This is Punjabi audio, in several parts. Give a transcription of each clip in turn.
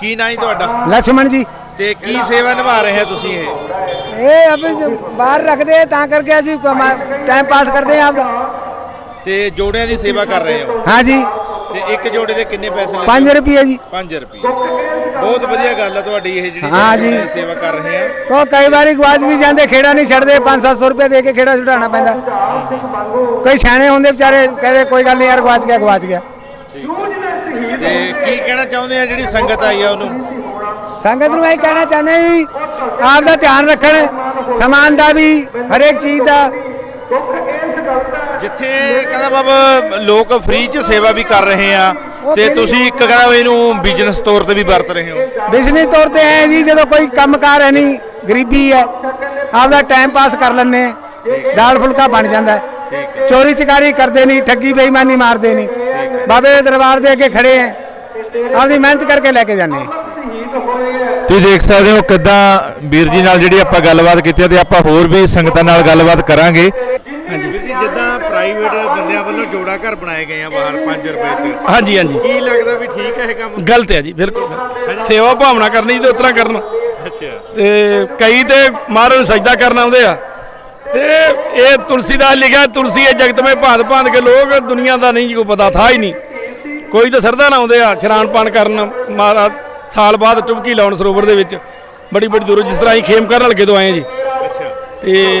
ਕੀ ਨਾਂ ਜੀ ਤੁਹਾਡਾ? ਲਛਮਣ ਜੀ। ਤੇ ਕੀ ਸੇਵਾ ਨਿਭਾ ਰਹੇ ਹੋ ਤੁਸੀਂ ਇਹ? ਇਹ ਅਬ ਬਾਹਰ ਰੱਖਦੇ ਆ ਤਾਂ ਕਰਕੇ ਅਸੀਂ ਟਾਈਮ ਪਾਸ ਕਰਦੇ ਆ ਆਪ ਤੇ ਜੋੜਿਆਂ ਦੀ ਸੇਵਾ ਕਰ ਰਹੇ ਹੋ? ਹਾਂ ਜੀ। ਤੇ ਇੱਕ ਜੋੜੇ ਦੇ ਕਿੰਨੇ ਪੈਸੇ ਲੈਂਦੇ 5 ਰੁਪਏ ਜੀ। 5 ਰੁਪਏ ਬਹੁਤ ਵਧੀਆ ਗੱਲ ਆ ਤੁਹਾਡੀ ਇਹ ਜਿਹੜੀ ਸੇਵਾ ਕਰ ਰਹੇ ਆ। ਕੋ ਕਈ ਵਾਰੀ ਗਵਾਚ ਵੀ ਜਾਂਦੇ ਖੇੜਾ ਨਹੀਂ ਛੱਡਦੇ 5-700 ਰੁਪਏ ਦੇ ਕੇ ਖੇੜਾ ਛੁਡਾਉਣਾ ਪੈਂਦਾ। ਕਈ ਸਿਆਣੇ ਹੁੰਦੇ ਵਿਚਾਰੇ ਕਹਿੰਦੇ ਕੋਈ ਗੱਲ ਨਹੀਂ ਯਾਰ ਗਵਾਜ ਗਿਆ ਗਵਾਚ ਗਿਆ। ਤੇ ਕੀ ਕਹਿਣਾ ਚਾਹੁੰਦੇ ਆ ਜਿਹੜੀ ਸੰਗਤ ਆਈ ਆ ਉਹਨੂੰ? ਸੰਗਤ ਨੂੰ ਇਹ ਕਹਿਣਾ ਚਾਹੁੰਦੇ ਹਾਂ ਜੀ ਆਪ ਦਾ ਧਿਆਨ ਰੱਖਣ ਸਮਾਨ ਦਾ ਵੀ ਹਰੇਕ ਚੀਜ਼ ਦਾ। ਜਿੱਥੇ ਕਹਿੰਦਾ ਬਾਬਾ ਲੋਕ ਫ੍ਰੀ ਚ ਸੇਵਾ ਵੀ ਕਰ ਰਹੇ ਆ ਤੇ ਤੁਸੀਂ ਇੱਕ ਕਹਿੰਦਾ ਵੀ ਇਹਨੂੰ ਬਿਜ਼ਨਸ ਤੌਰ ਤੇ ਵੀ ਵਰਤ ਰਹੇ ਹੋ। ਬਿਜ਼ਨਸ ਤੌਰ ਤੇ ਹੈ ਜੀ ਜਦੋਂ ਕੋਈ ਕੰਮਕਾਰ ਹੈ ਨਹੀਂ ਗਰੀਬੀ ਹੈ ਆਪਦਾ ਟਾਈਮ ਪਾਸ ਕਰ ਲੈਂਦੇ ਹਾਂ। ਦਾਲ ਫੁਲਕਾ ਬਣ ਜਾਂਦਾ ਹੈ। ਚੋਰੀ ਚਕਾਰੀ ਕਰਦੇ ਨਹੀਂ ਠੱਗੀ ਬੇਈਮਾਨੀ ਮਾਰਦੇ ਨਹੀਂ। ਬਾਬੇ ਦੇ ਦਰਬਾਰ ਦੇ ਅੱਗੇ ਖੜੇ ਹੈ ਆਪਦੀ ਮਿਹਨਤ ਕਰਕੇ ਲੈ ਕੇ ਜਾਂਦੇ ਤੁਸੀਂ ਦੇਖ ਸਕਦੇ ਹੋ ਕਿਦਾਂ ਵੀਰ ਜੀ ਨਾਲ ਜਿਹੜੀ ਆਪਾਂ ਗੱਲਬਾਤ ਕੀਤੀ ਆ ਤੇ ਆਪਾਂ ਹੋਰ ਵੀ ਸੰਗਤਾਂ ਨਾਲ ਗੱਲਬਾਤ ਕਰਾਂਗੇ। ਵੀਰ ਜੀ ਜਿੱਦਾਂ ਪ੍ਰਾਈਵੇਟ ਬੰਦਿਆਂ ਵੱਲੋਂ ਜੋੜਾ ਘਰ ਬਣਾਏ ਗਏ ਆ ਬਾਹਰ 5 ਰੁਪਏ ਚ। ਹਾਂਜੀ ਹਾਂਜੀ। ਕੀ ਲੱਗਦਾ ਵੀ ਠੀਕ ਹੈ ਇਹ ਕੰਮ? ਗਲਤ ਹੈ ਜੀ ਬਿਲਕੁਲ। ਸੇਵਾ ਭਾਵਨਾ ਕਰਨੀ ਤੇ ਉਤਰਾ ਕਰਨ। ਅੱਛਾ। ਤੇ ਕਈ ਤੇ ਮਹਾਰਾਜ ਸਜਦਾ ਕਰਨ ਆਉਂਦੇ ਆ। ਤੇ ਇਹ ਤੁਲਸੀਦਾਸ ਲਿਖਿਆ ਤੁਲਸੀ ਇਹ ਜਗਤ ਮੇ ਭਾਂਤ ਭਾਂਤ ਕੇ ਲੋਕ ਦੁਨੀਆ ਦਾ ਨਹੀਂ ਕੋਈ ਪਤਾ ਥਾ ਹੀ ਨਹੀਂ। ਕੋਈ ਤਾਂ ਸਰਦਾ ਨਾ ਆਉਂਦੇ ਆ ਇਸ਼ਨਾਨ ਪਾਣ ਕਰਨ ਮਹਾਰਾਜ ਸਾਲ ਬਾਅਦ ਚੁਬਕੀ ਲਾਉਣ ਸਰੋਵਰ ਦੇ ਵਿੱਚ। ਬੜੀ ਬੜੀ ਦੂਰੋਂ ਜਿਸ ਤਰ੍ਹਾਂ ਅਸੀਂ ਖੇਮ ਕਰਨ ਹਲਕੇ ਤੋਂ ਆਏ ਜੀ। ਅੱਛਾ। ਤੇ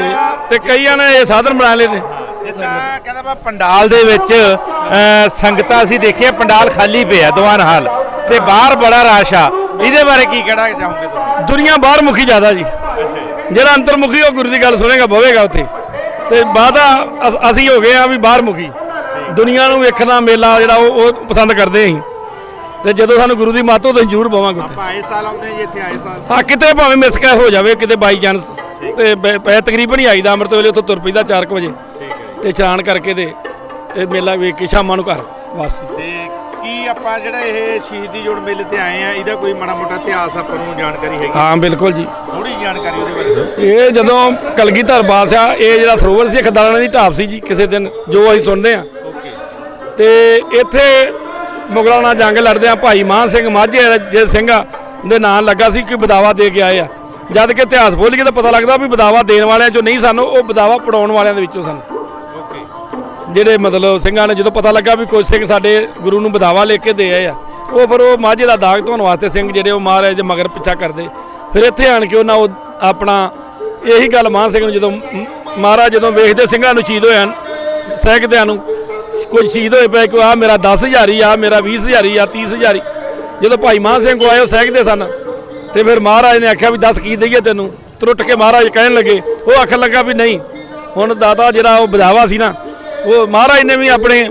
ਤੇ ਕਈਆਂ ਨੇ ਇਹ ਸਾਧਨ ਬਣਾ ਲਏ ਨੇ ਜਿੱਦਾਂ ਕਹਿੰਦਾ ਵਾ ਪੰਡਾਲ ਦੇ ਵਿੱਚ ਸੰਗਤਾਂ ਅਸੀਂ ਦੇਖਿਆ ਪੰਡਾਲ ਖਾਲੀ ਪਿਆ ਦੀਵਾਨ ਹਾਲ। ਤੇ ਬਾਹਰ ਬੜਾ ਰਸ਼ ਆ। ਇਹਦੇ ਬਾਰੇ ਕੀ ਕਹਿਣਾ ਚਾਹੋਗੇ ਤੁਸੀਂ? ਦੁਨੀਆ ਬਾਹਰ ਮੁਖੀ ਜ਼ਿਆਦਾ ਜੀ। ਜਿਹੜਾ ਅੰਤਰਮੁਖੀ ਉਹ ਗੁਰੂ ਦੀ ਗੱਲ ਸੁਣੇਗਾ ਬਵੇਗਾ ਉੱਥੇ। ਤੇ ਬਾਦਾ ਅਸੀਂ ਹੋ ਗਏ ਆ ਵੀ ਬਾਹਰ ਮੁਖੀ ਦੁਨੀਆ ਨੂੰ ਵੇਖਣਾ ਮੇਲਾ ਜਿਹੜਾ ਉਹ ਉਹ ਪਸੰਦ ਕਰਦੇ ਅਸੀਂ। ਤੇ ਜਦੋਂ ਸਾਨੂੰ ਗੁਰੂ ਦੀ ਮਾਤੋਂ ਤਾਂ ਜ਼ਰੂਰ ਬਵਾਂਗੇ ਆਪਾਂ ਆਏ ਸਾਲ ਆਉਂਦੇ ਜੀ ਇੱਥੇ ਆਏ ਸਾਲ। ਹਾਂ ਕਿਤੇ ਭਾਵੇਂ ਮਿਸ ਕੈ ਹੋ ਜਾਵੇ ਕਿਤੇ ਬਾਈ ਚਾਂਸ ਤੇ ਪੈ ਤਕਰੀਬਨ ਹੀ ਆਈਦਾ ਅੰਮ੍ਰਿਤ ਵੇਲੇ ਉੱਥੋਂ ਤੁਰ ਪਈਦਾ 4 ਵਜੇ। ਠੀਕ ਹੈ ਤੇ ਇਸ਼ਨਾਨ ਕਰਕੇ ਤੇ ਇਹ ਮੇਲਾ ਵੇਖ ਕੇ ਸ਼ਾਮਾਂ ਨੂੰ ਘਰ ਵਾਪਸੀ। ਤੇ ਕੀ ਆਪਾਂ ਜਿਹੜਾ ਇਹ ਸ਼ਹੀਦੀ ਜੋੜ ਮੇਲੇ ਤੇ ਆਏ ਆ ਇਹਦਾ ਕੋਈ ਮਾੜਾ ਮੋਟਾ ਇਤਿਹਾਸ ਆਪਾਂ ਨੂੰ ਜਾਣਕਾਰੀ ਹੈਗੀ? ਹਾਂ ਬਿਲਕੁਲ ਜੀ। ਥੋੜੀ ਜਾਣਕਾਰੀ ਉਹਦੇ ਬਾਰੇ ਦਿਓ। ਇਹ ਜਦੋਂ ਕਲਗੀਧਰ ਬਾਦਸ਼ਾਹ ਇਹ ਜਿਹੜਾ ਸਰੋਵਰ ਸੀ ਖਦਾਨਾਂ ਦੀ ਢਾਬ ਸੀ ਜੀ ਕਿਸੇ ਦਿਨ ਜੋ ਅਸੀਂ ਸੁਣਦੇ ਹਾਂ। ਓਕੇ। ਤੇ ਇੱਥੇ ਮੁਗਲਾਂ ਨਾਲ ਜੰਗ ਲੜਦੇ ਆ ਭਾਈ ਮਾਨ ਸਿੰਘ ਮਾਝੇ ਜੇ ਸਿੰਘਾਂ ਦੇ ਨਾਂ ਲੱਗਾ ਸੀ ਕਿ ਬਦਾਵਾ ਦੇ ਕੇ ਆਏ ਆ। ਜਦ ਕਿ ਇਤਿਹਾਸ ਕੇ ਤਾਂ ਪਤਾ ਲੱਗਦਾ ਵੀ ਬਦਾਵਾ ਦੇਣ ਵਾਲਿਆਂ ਚੋਂ ਨਹੀਂ ਸਾਨੂੰ ਉਹ ਬਦਾਵਾ ਪੜਾਉਣ ਵਾਲਿਆਂ ਦੇ ਵਿੱਚੋਂ ਸਨ। ਜਿਹੜੇ ਮਤਲਬ ਸਿੰਘਾਂ ਨੇ ਜਦੋਂ ਪਤਾ ਲੱਗਾ ਵੀ ਕੋਈ ਸਿੰਘ ਸਾਡੇ ਗੁਰੂ ਨੂੰ ਬਦਾਵਾ ਲੈ ਕੇ ਦੇ ਆਏ ਆ, ਉਹ ਫਿਰ ਉਹ ਮਾਝੇ ਦਾ ਦਾਗ ਧੋਣ ਵਾਸਤੇ ਸਿੰਘ ਜਿਹੜੇ ਉਹ ਮਹਾਰਾਜ ਦੇ ਮਗਰ ਪਿੱਛਾ ਕਰਦੇ। ਫਿਰ ਇੱਥੇ ਆਣ ਕੇ ਉਹਨਾਂ ਉਹ ਆਪਣਾ ਇਹੀ ਗੱਲ ਮਾਨ ਸਿੰਘ ਨੂੰ ਜਦੋਂ ਮਹਾਰਾਜ ਜਦੋਂ ਵੇਖਦੇ ਸਿੰਘਾਂ ਨੂੰ ਸ਼ਹੀਦ ਹੋਇਆ ਸਹਿਕਦਿਆਂ ਨੂੰ, ਕੋਈ ਸ਼ਹੀਦ ਹੋਏ ਪਏ ਕਿ ਆ ਮੇਰਾ 10000 ਹੀ ਆ ਮੇਰਾ 20000 ਹੀ ਆ 30000 ਹੀ। ਜਦੋਂ ਭਾਈ ਮਾਨ ਸਿੰਘ ਕੋ ਆਏ, ਉਹ ਸਹਿਕਦੇ ਸਨ। ਤੇ ਫਿਰ ਮਹਾਰਾਜ ਨੇ ਆਖਿਆ ਵੀ ਦੱਸ ਕੀ ਦਈਏ ਤੈਨੂੰ? ਤਰੁੱਟ ਕੇ ਮਹਾਰਾਜ ਕਹਿਣ ਲੱਗੇ, ਉਹ ਆਖਣ ਲੱਗਾ ਵੀ ਨਹੀਂ, ਹੁਣ ਦਾਦਾ ਜਿਹੜਾ ਉਹ ਬਦਾਵਾ ਸੀ ਨਾ ਉਹ ਮਹਾਰਾਜ ਨੇ ਵੀ ਆਪਣੇ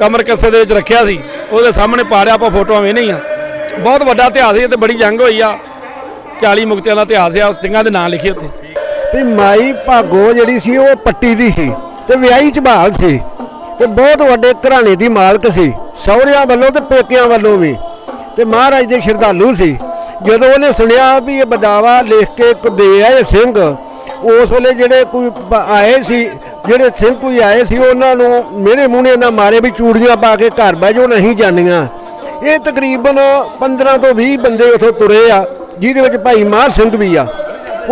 ਕਮਰ ਕੱਸੇ ਦੇ ਵਿੱਚ ਰੱਖਿਆ ਸੀ। ਉਹਦੇ ਸਾਹਮਣੇ ਪਾੜਿਆ ਆਪਾਂ ਫੋਟੋਆਂ ਵੇਨੇ ਆ ਬਹੁਤ ਵੱਡਾ ਇਤਿਹਾਸ ਹੈ ਤੇ ਬੜੀ ਜੰਗ ਹੋਈ ਆ। 40 ਮੁਕਤਿਆਂ ਦਾ ਇਤਿਹਾਸ ਆ, ਸਿੰਘਾਂ ਦੇ ਨਾਂ ਲਿਖੇ ਉੱਥੇ। ਵੀ ਮਾਈ ਭਾਗੋ ਜਿਹੜੀ ਸੀ, ਉਹ ਪੱਟੀ ਦੀ ਸੀ ਤੇ ਵਿਆਹੀ ਝਬਾਲ ਸੀ ਤੇ ਬਹੁਤ ਵੱਡੇ ਘਰਾਣੇ ਦੀ ਮਾਲਕ ਸੀ, ਸਹੁਰਿਆਂ ਵੱਲੋਂ ਤੇ ਪੇਕਿਆਂ ਵੱਲੋਂ ਵੀ। ਤੇ ਮਹਾਰਾਜ ਦੇ ਸ਼ਰਧਾਲੂ ਸੀ। ਜਦੋਂ ਉਹਨੇ ਸੁਣਿਆ ਵੀ ਇਹ ਬਦਾਵਾ ਲਿਖ ਕੇ ਕ- ਦੇ ਆਏ ਸਿੰਘ, ਉਸ ਵੇਲੇ ਜਿਹੜੇ ਕੋਈ ਆਏ ਸੀ ਜਿਹੜੇ ਸਿੰਘ ਕੋਈ ਆਏ ਸੀ, ਉਹਨਾਂ ਨੂੰ ਮਿਹਣੇ ਮੂਹਣੇ ਨਾ ਮਾਰੇ ਵੀ ਚੂੜੀਆਂ ਪਾ ਕੇ ਘਰ ਬਹਿ ਜਾਓ, ਨਹੀਂ ਜਾਣੀਆਂ ਇਹ ਤਕਰੀਬਨ 15 ਤੋਂ 20 ਬੰਦੇ ਉਥੋਂ ਤੁਰੇ ਆ, ਜਿਹਦੇ ਵਿੱਚ ਭਾਈ ਮਾਹ ਸਿੰਘ ਵੀ ਆ।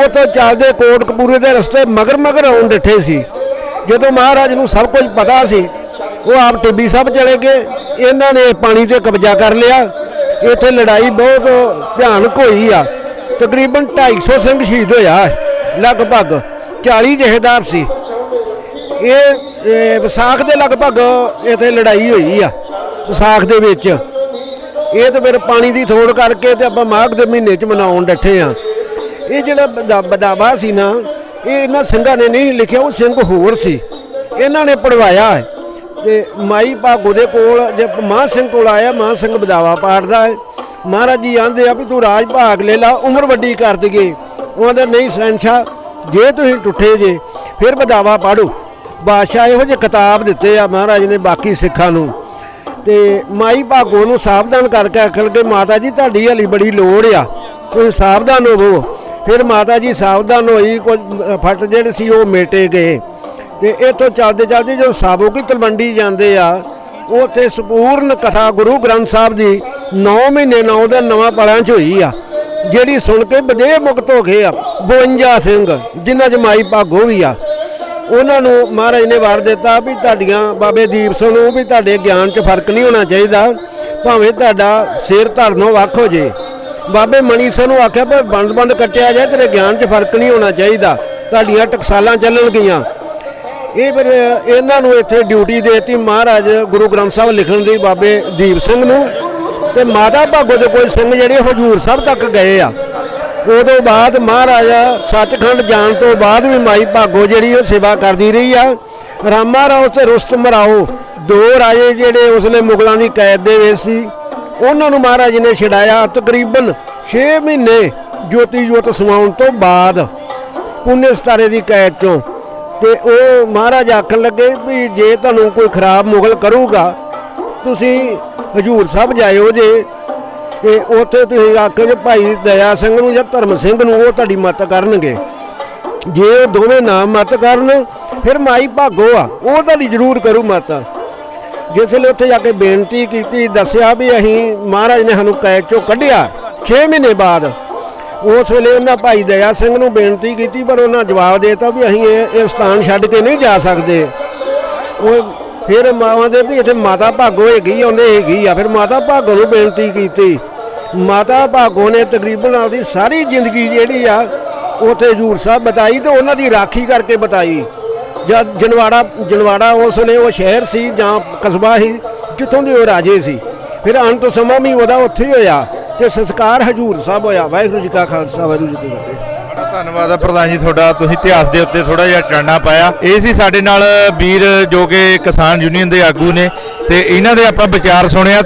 ਉਥੋਂ ਚੱਲਦੇ ਕੋਟ ਕਪੂਰੇ ਦੇ ਰਸਤੇ ਮਗਰ ਮਗਰ ਆਉਣ ਡਿੱਠੇ ਸੀ। ਜਦੋਂ ਮਹਾਰਾਜ ਨੂੰ ਸਭ ਕੁਝ ਪਤਾ ਸੀ, ਉਹ ਆਪ ਟਿੱਬੀ ਸਾਹਿਬ ਚਲੇ ਗਏ। ਇਹਨਾਂ ਨੇ ਪਾਣੀ ਤੇ ਕਬਜ਼ਾ ਕਰ ਲਿਆ। ਇੱਥੇ ਲੜਾਈ ਬਹੁਤ ਭਿਆਨਕ ਹੋਈ ਆ। ਤਕਰੀਬਨ 250 ਸਿੰਘ ਸ਼ਹੀਦ ਹੋਇਆ। ਲਗਭਗ 40 ਜਹੇਦਾਰ ਸੀ। ਇਹ ਵਿਸਾਖ ਦੇ ਲਗਭਗ ਇੱਥੇ ਲੜਾਈ ਹੋਈ ਆ, ਵਿਸਾਖ ਦੇ ਵਿੱਚ। ਇਹ ਤਾਂ ਫਿਰ ਪਾਣੀ ਦੀ ਥੋੜ ਕਰਕੇ ਤੇ ਆਪਾਂ ਮਾਘ ਦੇ ਮਹੀਨੇ ਚ ਮਨਾਉਣ ਡੱਠੇ ਆ। ਇਹ ਜਿਹੜਾ ਬਦਾ- ਬਦਾਵਾ ਸੀ ਨਾ, ਇਹ ਇਹਨਾਂ ਸਿੰਘਾਂ ਨੇ ਨਹੀਂ ਲਿਖਿਆ, ਉਹ ਸਿੰਘ ਹੋਰ ਸੀ। ਇਹਨਾਂ ਨੇ ਪੜਵਾਇਆ ਹੈ। ਤੇ ਮਾਈ ਭਾਗੋ ਦੇ ਕੋਲ, ਜੇ ਮਾਂ ਸਿੰਘ ਕੋਲ ਆਇਆ, ਮਾਂ ਸਿੰਘ ਬਦਾਵਾ ਪਾੜਦਾ ਹੈ। ਮਹਾਰਾਜ ਜੀ ਆਂਦੇ ਆ ਵੀ ਤੂੰ ਰਾਜ ਭਾਗ ਲੈ ਲਾ, ਉਮਰ ਵੱਡੀ ਕਰ ਦਈਏ। ਉਹਨਾਂ ਦਾ ਨਹੀਂ ਸੈਂਸ਼ਾ ਜੇ ਤੁਸੀਂ ਟੁੱਟੇ ਜੇ, ਫਿਰ ਬਦਾਵਾ ਪਾੜੋ। ਬਾਦਸ਼ਾਹ ਇਹੋ ਜਿਹੇ ਕਿਤਾਬ ਦਿੱਤੇ ਆ ਮਹਾਰਾਜ ਨੇ ਬਾਕੀ ਸਿੱਖਾਂ ਨੂੰ। ਤੇ ਮਾਈ ਭਾਗੋ ਨੂੰ ਸਾਵਧਾਨ ਕਰਕੇ ਆਖਣ ਕਿ ਮਾਤਾ ਜੀ ਤੁਹਾਡੀ ਹਲੀ ਬੜੀ ਲੋੜ ਆ। ਤੁਸੀਂ ਸਾਵਧਾਨ ਹੋਵੋ। ਫਿਰ ਮਾਤਾ ਜੀ ਸਾਵਧਾਨ ਹੋਈ ਕੁਝ ਅ, ਫਟ ਜਿਹੜੇ ਸੀ ਉਹ ਮੇਟੇ ਗਏ। ਤੇ ਇੱਥੋਂ ਚੱਲਦੇ ਚੱਲਦੇ ਜਦੋਂ ਸਾਬੋ ਕੀ ਤਲਵੰਡੀ ਜਾਂਦੇ ਆ ਉੱਥੇ ਸੰਪੂਰਨ ਕਥਾ ਗੁਰੂ ਗ੍ਰੰਥ ਸਾਹਿਬ ਦੀ 9 ਮਹੀਨੇ ਨਾ ਉਹਦਾ ਨਵਾਂ ਪਲਾਂ ਚ ਹੋਈ ਆ ਜਿਹੜੀ ਸੁਣ ਕੇ ਬਦੇ ਮੁਕਤ ਹੋ ਗਏ ਆ। 52 ਸਿੰਘ ਜਿਨ੍ਹਾਂ ਚ ਮਾਈ ਭਾਗੋ ਵੀ ਆ। ਉਹਨਾਂ ਨੂੰ ਮਹਾਰਾਜ ਨੇ ਵਾਰ ਦਿੱਤਾ ਵੀ ਤੁਹਾਡੀਆਂ ਬਾਬੇ ਦੀਪ ਸਿੰਘ ਨੂੰ ਵੀ ਤੁਹਾਡੇ ਗਿਆਨ 'ਚ ਫ਼ਰਕ ਨਹੀਂ ਹੋਣਾ ਚਾਹੀਦਾ, ਭਾਵੇਂ ਤੁਹਾਡਾ ਸਿਰ ਧਰਨੋਂ ਵੱਖ ਹੋ ਜੇ। ਬਾਬੇ ਮਣੀ ਸਿੰਘ ਨੂੰ ਆਖਿਆ ਵੀ ਬੰਦ ਬੰਦ ਕੱਟਿਆ ਜਾਏ, ਤੇਰੇ ਗਿਆਨ 'ਚ ਫ਼ਰਕ ਨਹੀਂ ਹੋਣਾ ਚਾਹੀਦਾ। ਤੁਹਾਡੀਆਂ ਟਕਸਾਲਾਂ ਚੱਲਣਗੀਆਂ ਇਹ ਫਿਰ ਇਹਨਾਂ ਨੂੰ ਇੱਥੇ ਡਿਊਟੀ ਦੇਤੀ ਮਹਾਰਾਜ ਗੁਰੂ ਗ੍ਰੰਥ ਸਾਹਿਬ ਲਿਖਣ ਦੀ ਬਾਬੇ ਦੀਪ ਸਿੰਘ ਨੂੰ। ਤੇ ਮਾਤਾ ਭਾਗੋ ਦੇ ਕੋਈ ਸਿੰਘ ਜਿਹੜੇ ਹਜੂਰ ਸਾਹਿਬ ਤੱਕ ਗਏ ਆ। ਉਦੋਂ ਬਾਅਦ ਮਹਾਰਾਜਾ ਸੱਚਖੰਡ ਜਾਣ ਤੋਂ ਬਾਅਦ ਵੀ ਮਾਈ ਭਾਗੋ ਜਿਹੜੀ ਉਹ ਸੇਵਾ ਕਰਦੀ ਰਹੀ ਆ। ਰਾਮਾ ਰਾਓ ਤੇ ਰੁਸਤਮ ਰਾਓ, ਦੋ ਰਾਜੇ ਜਿਹੜੇ ਉਸਲੇ ਮੁਗਲਾਂ ਦੀ ਕੈਦ ਦੇ ਵਿੱਚ ਸੀ, ਉਹਨਾਂ ਨੂੰ ਮਹਾਰਾਜ ਨੇ ਛਡਾਇਆ ਤਕਰੀਬਨ 6 ਮਹੀਨੇ ਜੋਤੀ ਜੋਤ ਸਮਾਉਣ ਤੋਂ ਬਾਅਦ ਪੁੰਨੇ ਸਤਾਰੇ ਦੀ ਕੈਦ ਚੋਂ। ਤੇ ਉਹ ਮਹਾਰਾਜ ਆਖਣ ਲੱਗੇ ਵੀ ਜੇ ਤੁਹਾਨੂੰ ਕੋਈ ਖਰਾਬ ਮੁਗਲ ਕਰੂਗਾ, ਤੁਸੀਂ ਹਜੂਰ ਸਾਹਿਬ ਜਾਇਓ ਜੇ। ਤੇ ਉੱਥੇ ਤੁਸੀਂ ਆਖੋ ਜੇ ਭਾਈ ਦਇਆ ਸਿੰਘ ਨੂੰ ਜਾਂ ਧਰਮ ਸਿੰਘ ਨੂੰ ਉਹ ਤੁਹਾਡੀ ਮਦਦ ਕਰਨਗੇ। ਜੇ ਉਹ ਦੋਵੇਂ ਨਾਮ ਮਤ ਕਰਨ, ਫਿਰ ਮਾਈ ਭਾਗੋ ਆ, ਉਹ ਤੁਹਾਡੀ ਜ਼ਰੂਰ ਕਰੂ ਮਤ। ਜਿਸ ਵੇਲੇ ਉੱਥੇ ਜਾ ਕੇ ਬੇਨਤੀ ਕੀਤੀ, ਦੱਸਿਆ ਵੀ ਅਸੀਂ ਮਹਾਰਾਜ ਨੇ ਸਾਨੂੰ ਕੈਦ ਚੋਂ ਕੱਢਿਆ 6 ਮਹੀਨੇ ਬਾਅਦ। ਉਸ ਵੇਲੇ ਉਹਨਾਂ ਭਾਈ ਦਇਆ ਸਿੰਘ ਨੂੰ ਬੇਨਤੀ ਕੀਤੀ, ਪਰ ਉਹਨਾਂ ਜਵਾਬ ਦੇਤਾ ਵੀ ਅਸੀਂ ਇਹ ਇਹ ਸਥਾਨ ਛੱਡ ਕੇ ਨਹੀਂ ਜਾ ਸਕਦੇ। ਉਹ ਫਿਰ ਮਾਵਾਂ ਦੇ ਵੀ ਇੱਥੇ ਮਾਤਾ ਭਾਗੋ ਹੈਗੀ ਆ, ਉਹਨੇ ਹੈਗੀ ਆ। ਫਿਰ ਮਾਤਾ ਭਾਗੋ ਨੂੰ ਬੇਨਤੀ ਕੀਤੀ। ਮਾਤਾ ਭਾਗੋ ਨੇ ਤਕਰੀਬਨ ਆਪਦੀ ਸਾਰੀ ਜ਼ਿੰਦਗੀ ਜਿਹੜੀ ਆ ਉੱਥੇ ਹਜੂਰ ਸਾਹਿਬ ਬਤਾਈ ਤੇ ਉਹਨਾਂ ਦੀ ਰਾਖੀ ਕਰਕੇ ਬਤਾਈ। ਜਦ ਜਨਵਾੜਾ ਜਨਵਾੜਾ ਉਸ ਨੇ ਉਹ ਸ਼ਹਿਰ ਸੀ ਜਾਂ ਕਸਬਾ ਸੀ ਜਿੱਥੋਂ ਦੇ ਉਹ ਰਾਜੇ ਸੀ। ਫਿਰ ਅੰਤ ਸਮਾਂ ਵੀ ਉਹਦਾ ਉੱਥੇ ਹੀ ਹੋਇਆ ਤੇ ਸੰਸਕਾਰ ਹਜੂਰ ਸਾਹਿਬ ਹੋਇਆ। ਵਾਹਿਗੁਰੂ ਜੀ ਕਾ ਖਾਲਸਾ ਵਾਹਿਗੁਰੂ ਜੀ ਕੀ ਫਤਿਹ। ਧੰਨਵਾਦ ਆ ਪ੍ਰਧਾਨ ਜੀ, ਤੁਹਾਡਾ ਤੁਸੀਂ ਇਤਿਹਾਸ ਦੇ ਉੱਤੇ ਥੋੜਾ ਜਿਹਾ ਚਾਨਣਾ ਪਾਇਆ। ਇਹ ਸੀ ਸਾਡੇ ਨਾਲ ਵੀਰ ਜੋ ਕਿ ਕਿਸਾਨ ਯੂਨੀਅਨ ਦੇ ਆਗੂ ਨੇ ਤੇ ਇਹਨਾਂ ਦੇ ਆਪਾਂ ਵਿਚਾਰ ਸੁਣਿਆ।